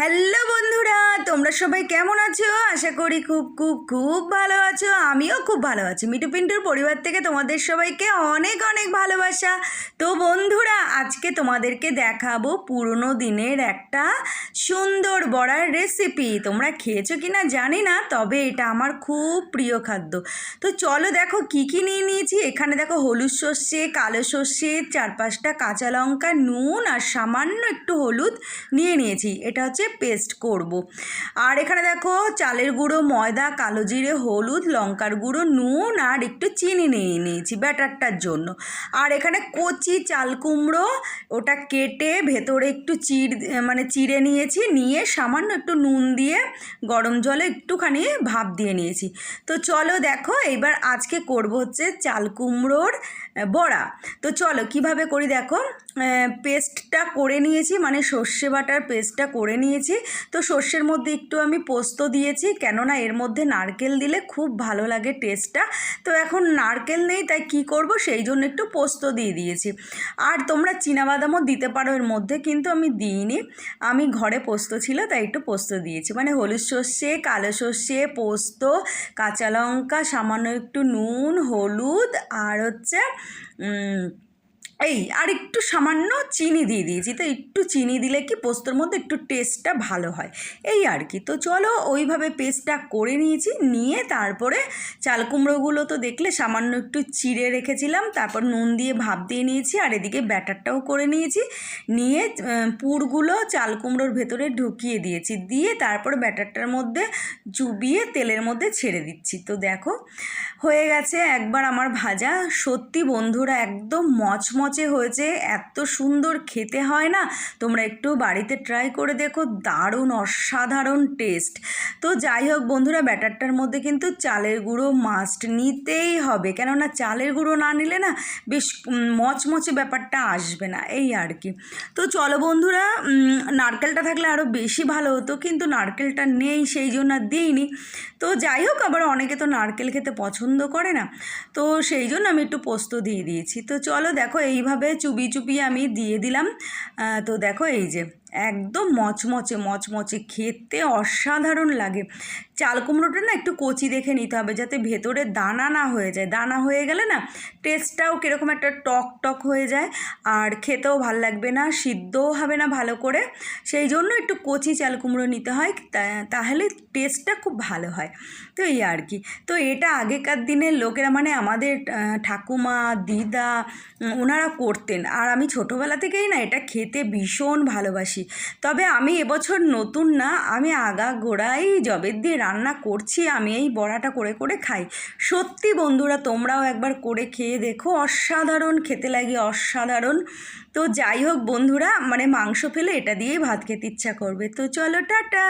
Hello বন্ধুরা, তোমরা সবাই কেমন আছো? আশা করি খুব খুব খুব ভালো আছো। আমিও খুব ভালো আছি। মিটু পিন্টুর পরিবার থেকে তোমাদের সবাইকে অনেক অনেক ভালোবাসা। তো বন্ধুরা, আজকে তোমাদেরকে দেখাবো পুরনো দিনের একটা সুন্দর বড়ার রেসিপি তোমরা খেয়েছো কি না জানি না, তবে এটা আমার খুব প্রিয় খাদ্য। তো চলো দেখো কি কি নিয়ে নিয়েছি। এখানে দেখো হলুদ সর্ষে, কালো সর্ষে, চার পাঁচটা কাঁচা লঙ্কা, নুন আর সামান্য একটু হলুদ নিয়ে নিয়েছি। এটা হচ্ছে পেস্ট করব। আর এখানে দেখো চালের গুঁড়ো, ময়দা, কালো জিরে, হলুদ, লঙ্কার গুঁড়ো, নুন আর একটু চিনি নিয়ে নিয়েছি ব্যাটারটার জন্য। আর এখানে কচি চাল কুমড়ো, ওটা কেটে ভেতরে একটু চির মানে চিড়ে নিয়েছি, নিয়ে সামান্য একটু নুন দিয়ে গরম জলে একটুখানি ভাপ দিয়ে নিয়েছি। তো চলো দেখো, এইবার আজকে করব হচ্ছে চাল কুমড়োর বড়া। তো চলো কীভাবে করি দেখো পেস্টটা করে নিয়েছি মানে সর্ষে বাটার পেস্টটা করে নিয়েছি। তো সর্ষের মধ্যে একটু আমি পোস্ত দিয়েছি, কেননা এর মধ্যে নারকেল দিলে খুব ভালো লাগে টেস্টটা তো এখন নারকেল নেই, তাই কি করব? সেই জন্য একটু পোস্ত দিয়ে দিয়েছি। আর তোমরা বাদামও দিতে পারো এর মধ্যে, কিন্তু আমি দিইনি। আমি ঘরে পোস্ত ছিল, তাই একটু পোস্ত দিয়েছি। মানে হলুদ সর্ষে, কালো সর্ষে, পোস্ত, কাঁচা লঙ্কা, সামান্য একটু নুন, হলুদ, আর হচ্ছে এই, আর একটু সামান্য চিনি দিয়ে দিয়েছি। তো একটু চিনি দিলে কি পোস্তর মধ্যে একটু টেস্টটা ভালো হয়। এই আর কি। তো চলো ওইভাবে পেস্টটা করে নিয়েছি। নিয়ে তারপরে চাল কুমড়োগুলো তো দেখলে সামান্য একটু চিড়ে রেখেছিলাম। তারপর নুন দিয়ে ভাপ দিয়ে নিয়েছি আর এদিকে ব্যাটারটাও করে নিয়েছি। নিয়ে পুরগুলো চাল কুমড়োর ভেতরে ঢুকিয়ে দিয়েছি। দিয়ে তারপর ব্যাটারটার মধ্যে চুবিয়ে তেলের মধ্যে ছেড়ে দিচ্ছি। তো দেখো, হয়ে গেছে একবার আমার ভাজা। সত্যি বন্ধুরা, একদম মচমচে হয়েছে এত সুন্দর খেতে হয় না, তোমরা একটু বাড়িতে ট্রাই করে দেখো, দারুণ অসাধারণ টেস্ট তো যাই হোক বন্ধুরা, ব্যাটারটার মধ্যে কিন্তু চালের গুঁড়ো মাস্ট নিতেই হবে। কেননা চালের গুঁড়ো না নিলে না বেশ মচমচে ব্যাপারটা আসবে না, এই আর কি। তো চলো বন্ধুরা নারকেলটা থাকলে আরও বেশি ভালো হতো, কিন্তু নারকেলটা নেই, সেই জন্য আর দিইনি। তো যাই হোক, আবার অনেকে তো নারকেল খেতে পছন্দ করে না, তো সেই জন্য আমি একটু পোস্ত দিয়ে দিয়েছি। তো চলো দেখো এইভাবে চুবি চুপিয়ে আমি দিয়ে দিলাম। তো দেখো এই যে একদম মচমচে মচমচে, খেতে অসাধারণ লাগে। চাল কুমড়োটা না একটু কচি দেখে নিতে হবে যাতে ভেতরে দানা না হয়ে যায়। দানা হয়ে গেলে না টেস্টটাও কীরকম একটা টক টক হয়ে যায় আর খেতেও ভালো লাগবে না, সিদ্ধও হবে না ভালো করে। সেই জন্য একটু কচি চাল কুমড়ো নিতে হয় তাহলে টেস্টটা খুব ভালো হয়। তো এই আর কি। তো এটা আগেকার দিনের লোকেরা মানে আমাদের ঠাকুমা, দিদা ওনারা করতেন। আর আমি ছোটোবেলা থেকেই না এটা খেতে ভীষণ ভালোবাসি। তবে আমি এবছর নতুন না, আমি আগা গোড়াই জবের দিয়ে রান্না করছি, আমি এই বড়াটা করে করে খাই। সত্যি বন্ধুরা, তোমরাও একবার করে খেয়ে দেখো, অসাধারণ, খেতে লাগে অসাধারণ। তো যাই হোক বন্ধুরা মানে মাংস ফেলে এটা দিয়েই ভাত খেতে ইচ্ছা করবে। তো চলো, টাটা!